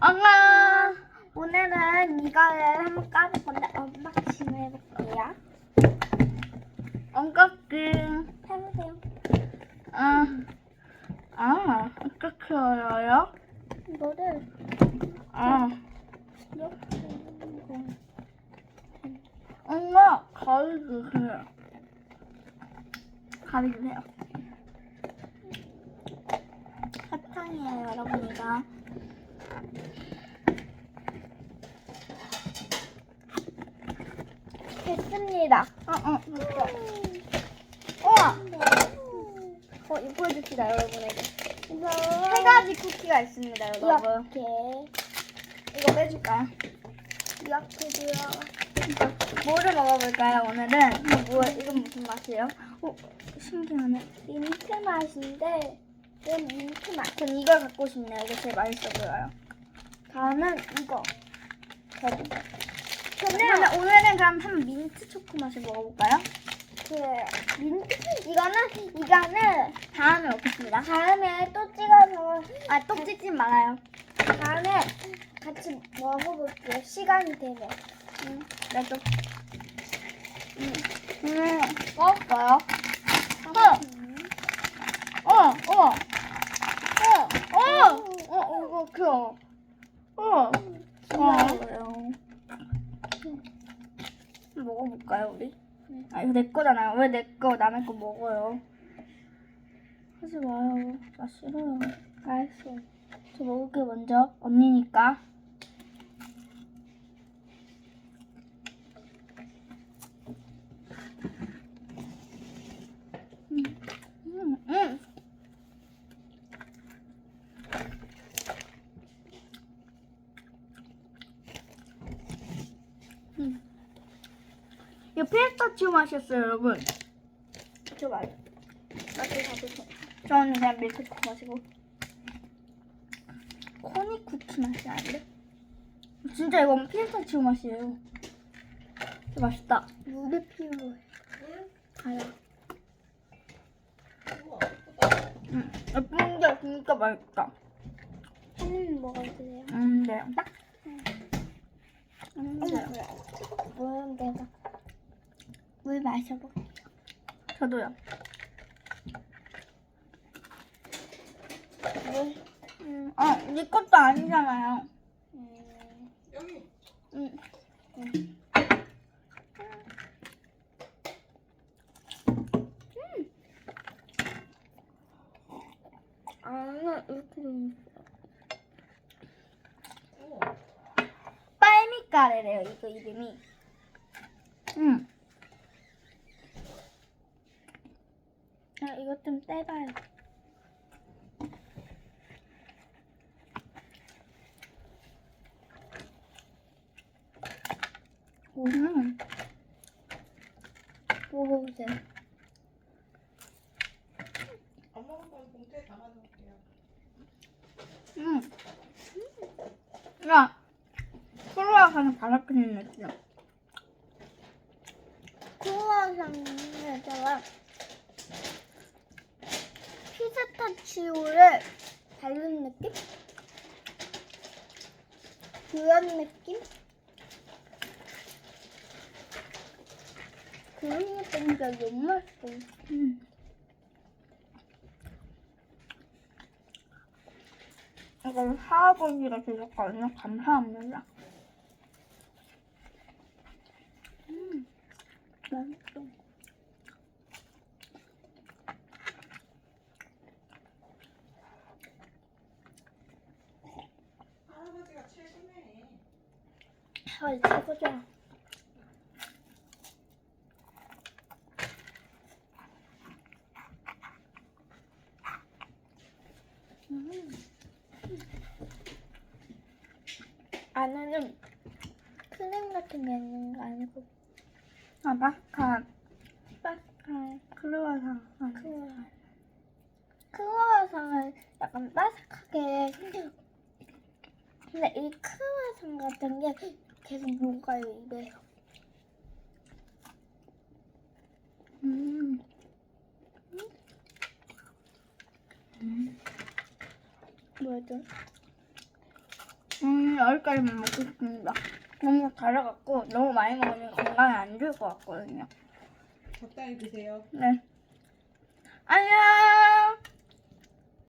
엄마 오늘은 이거를 한번 까볼 건데 언박싱을 해볼게요. 언박싱 해보세요. 아, 아 어떻게 알아요? 이거를 아 이렇게 하는 거. 엄마 가위 주세요. 가위 주세요. 사탕이에요 여러분 이거. 됐습니다. 어, 어, 됐어. 우와! 어, 이거 보여줍시다, 여러분에게. 세 가지 쿠키가 있습니다, 여러분. 이렇게 이거 빼줄까요? 이렇게도요. 뭐를 먹어볼까요, 오늘은? 이거 뭐, 이건 무슨 맛이에요? 어, 신기하네. 민트 맛인데 이건 민트 맛. 전 이걸 갖고 싶네요. 이게 제일 맛있어 보여요. 다음은 이거. 저는 그러면 오늘은 그럼 한 민트 초코 맛을 먹어볼까요? 그 민트 이거는 이거는 다음에 먹겠습니다. 다음에 또 찍어서 아, 똑 찍지 말아요. 다음에 같이 먹어볼게요. 시간이 되면. 응, 나도. 응, 음, 먹을까요? 어, 어, 어, 어, 어, 어, 이거 귀여워. 어, 귀여워요. 먹어볼까요, 우리? 아, 이거 내 거잖아요. 왜 내 거 남의 거 먹어요? 하지 마요. 나 싫어요. 알았어. 저 먹을게 먼저. 언니니까. 음, 음, 음. 음. 이거 피스타치오 맛이었어요, 여러분. 저 말. 나도 가보세요. 저는 그냥 밀크티 마시고. 코니 쿠키 맛이 아닌데? 진짜 이건 피스타치오 맛이에요. 진짜 맛있다. 물이 필요해. 가요. 음, 예쁜 게 진짜 맛있다. 한 먹어주세요. 음, 네. 딱. 음, 네. 물은 내가 물 마셔볼게요. 저도요. 물. 음, 어, 네 것도 아니잖아요. 음, 음. 아 이렇게 좀. 빨미까레래요, 이거 이름이. 음. 아, 떼봐요. 음. 먹어보세요. 엄마가 봉투에 담아놓을게요. 음. 야, 크로아상은 바삭한 느낌. 크루아상에다가 피스타치오를 바른 느낌? 그런 느낌? 그런 느낌인데 너무 맛있어. 음. 이건 할아버지가 주셨거든요. 감사합니다. 음, 맛있어. 할아버지가 최고네. 아, 최고죠. 음. 안에는 크림 같은 게 있는 거 아니고 아, 바삭한, 바삭한 크로아상. 아, 크루아. 크루아상은 약간 바삭하게 근데 이 크루아상 같은 게 계속 녹아요 입에 음. 음. 뭐죠? 음, 여기까지만 먹겠습니다. 너무 달아갖고 너무 많이 먹으면 건강에 안 좋을 것 같거든요. 적당히 드세요. 네. 안녕!